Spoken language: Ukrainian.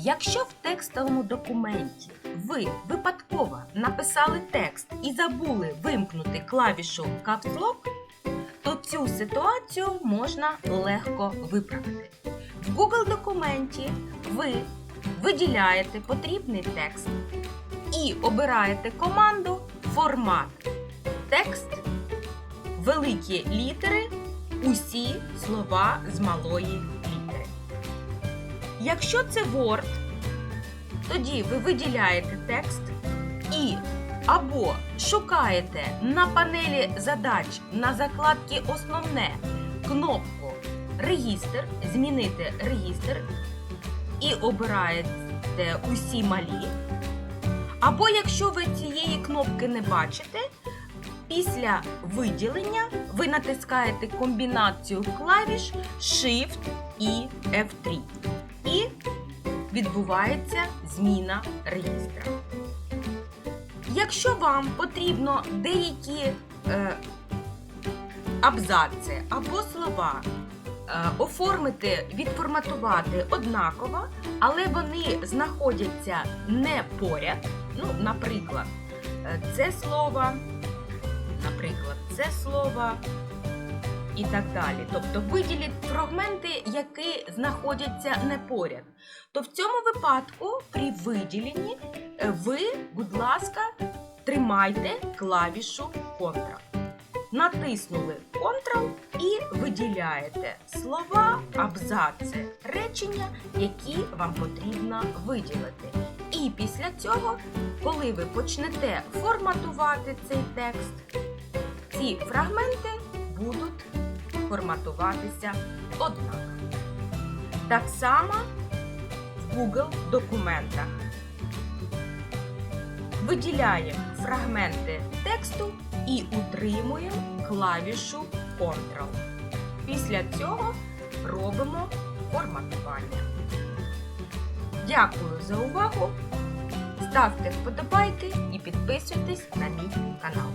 Якщо в текстовому документі ви випадково написали текст і забули вимкнути клавішу Caps Lock, то цю ситуацію можна легко виправити. В Google документі ви виділяєте потрібний текст і обираєте команду Формат. Текст, великі літери, усі слова з малої. Якщо це Word, тоді ви виділяєте текст і або шукаєте на панелі задач на закладці Основне кнопку Регістр, змінити регістр і обираєте усі малі. Або якщо ви цієї кнопки не бачите, після виділення ви натискаєте комбінацію клавіш Shift і F3. Відбувається зміна регістра. Якщо вам потрібно деякі е, абзаци або слова е, оформити, відформатувати однаково, але вони знаходяться не поряд, ну, наприклад, е, це слово, наприклад, це слово і так далі. Тобто виділіть фрагменти, які знаходяться не поряд. То в цьому випадку при виділенні е, ви, будь ласка, тримайте клавішу Ctrl. Натиснули Ctrl і виділяєте слова, абзаци, речення, які вам потрібно виділити. І після цього, коли ви почнете форматувати цей текст, ці фрагменти будуть форматуватися однаково. Так само в Google документах. Виділяємо фрагменти тексту і утримуємо клавішу Ctrl. Після цього робимо форматування. Дякую за увагу! Ставте вподобайки і підписуйтесь на мій канал.